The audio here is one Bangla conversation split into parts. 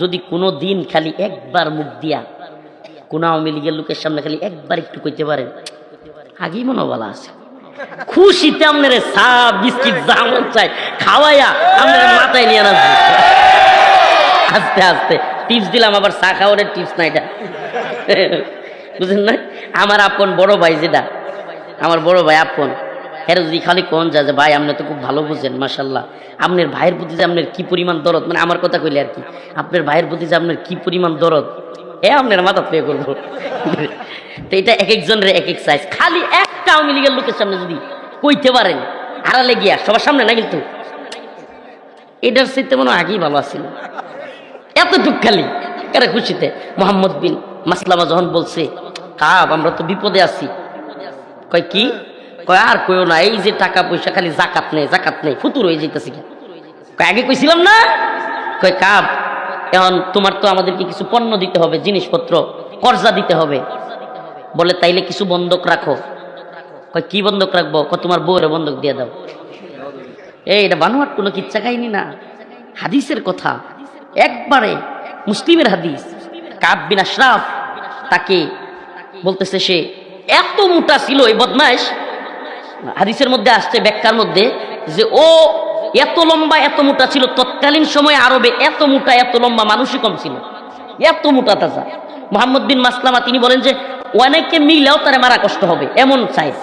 যদি কোনো দিন খালি একবার মুখ দিয়া কোন আওয়ামী লীগের লোকের সামনে খালি একবার একটু কইতে পারেন আগেই মনে বলা আছে। খুশিতে আপনার চা বিস্কিট যা মন চাই খাওয়াইয়া আপনার মাথায় নিয়ে আসবে আস্তে আস্তে। টিপস দিলাম, আবার চা খাওয়ার টিপস না এটা। বুঝলেন না? আমার আপন বড় ভাই যেটা, আমার বড় ভাই আপন। যদি খালি কোন যা যে, ভাই, আপনি তো খুব ভালো বুঝেন মাসাল্লাহ আপনার ভাইয়ের প্রতি যে আপনার কি পরিমাণ দরদ? মানে আমার কথা কইলে আর কি, আপনার ভাইয়ের প্রতি যে আপনার কি পরিমাণ দরদ? এ আপনার মাথা পে করব। তো এটা এক একজনের এক এক সাইজ খালি একটা আওয়ামী লীগের লোকের সামনে যদি কইতে পারেন, আড়ালে গিয়া, সবার সামনে না কিন্তু? এটার সাথে মনে হয় আগেই ভালো আছিল। এতটুক খালি। এরা খুশিতে? মোহাম্মদ বিন মাসলামা যখন বলছে, কাব, আমরা তো বিপদে আছি। কয় কি? কয়, আর কইও না, এই যে টাকা পয়সা, খালি জাকাত নেই জাকাত নেই, ফুতুর হয়ে যেতেছি কয়, আগে কইছিলাম না? কয় কাপ এখন তোমার তো আমাদেরকে কিছু পণ্য দিতে হবে, জিনিসপত্র, কর্জা দিতে হবে। বলে, তাইলে কিছু বন্ধক রাখো। কয়, কি বন্ধক রাখব? কয়, তোমার বউরে বন্ধক দিয়ে দাও। এই, এটা বানোয়াট, কোনো কিচ্ছা কাহিনী না। হাদিসের কথা। একবারে মুসলিমের হাদিস। কাব বিন আশরাফ তাকে বলতেছে সে, এত মোটা ছিল এই বদমাইশ হাদিসের মধ্যে আসছে, ব্যাখ্যার মধ্যে, যে ও এত লম্বা, এত মোটা ছিল, তৎকালীন সময়ে আরবে এত মোটা, এত লম্বা মানুষই কম ছিল। এত মোটা তাজা। মোহাম্মদ বিন মাসলামা, তিনি বলেন যে, অনেকে মিলেও তারা মারা কষ্ট হবে, এমন সাইজ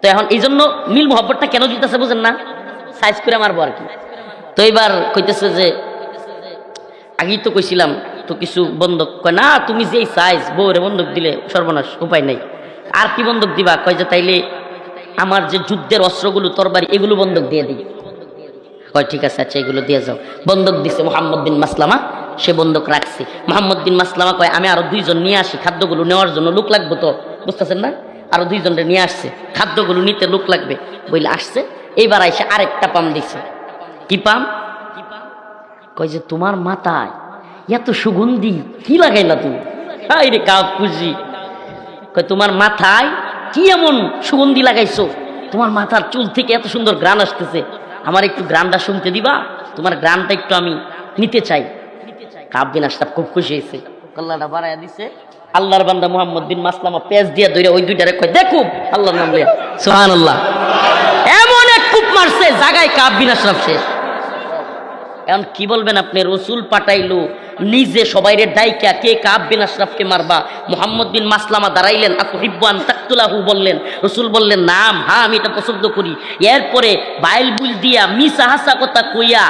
তো এখন এই জন্য মিল মোহব্বতটা কেন দিতেছে বুঝেন না? সাইজ করে মারবো আর কি। তো এবার কইতেছে যে, আগেই তো কইছিলাম, তো কিছু বন্ধক কয়, না, তুমি যেই সাইজ বউরে বন্ধক দিলে সর্বনাশ, উপায় নাই। আর কি বন্ধক দিবা? কয় যে তাইলে আমার যে যুদ্ধের অস্ত্রগুলো, তরবারি, এগুলো বন্ধক দিয়ে দিই। কয়, ঠিক আছে আচ্ছা এগুলো দিয়ে যাও। বন্ধক দিছে মোহাম্মদ বিন মাসলামা, সে বন্ধক রাখছে। মোহাম্মদ বিন মাসলামা কয়, আমি আরও দুইজন নিয়ে আসি, খাদ্যগুলো নেওয়ার জন্য লোক লাগবে তো? বুঝতেছেন না? আরও দুইজনরে নিয়ে আসছে, খাদ্যগুলো নিতে লোক লাগবে। বইলে আসছে, এইবার আইসে আরেকটা পাম দিছে। কি পাম? কয় যে, তোমার মাথায় এত সুগন্ধি, কি লাগাইলা তুমি? কাপ কয় তোমার মাথায় কি এমন সুগন্ধি লাগাইছো? তোমার মাথার চুল থেকে এত সুন্দর গ্রান আসতেছে। আমার একটু গ্রানটা শুনতে দিবা? তোমার গ্রানটা একটু আমি নিতে চাই। কাব বিন আশরাফ খুব খুশি হয়েছে। কল্লাটা বাড়াইয়া দিছে। আল্লাহর বান্দা মোহাম্মদ বিন মাসলামা পেঁচ দিয়া ধরে ওই দুইটারে কয় দেখুন আল্লাহর নাম লিয়া। সুবহানাল্লাহ। এমন এক কূপ মারছে জাগায় কাব বিন আশরাফ শেষ। এখন কি বলবেন আপনি? রসুল পাঠাইলো, নিজে সবাইরে ডাইকা কে কাব বিন আশরাফকে মারবা? মোহাম্মদ বিন মাসলামা দাঁড়াইলেন আকু হিব্বান তাকতুলাহু বললেন, রসুল বললেন, নাম হ্যাঁ আমি এটা পছন্দ করি। এরপরে বাইল বুল দিয়া মিসা হাসা কথা কইয়া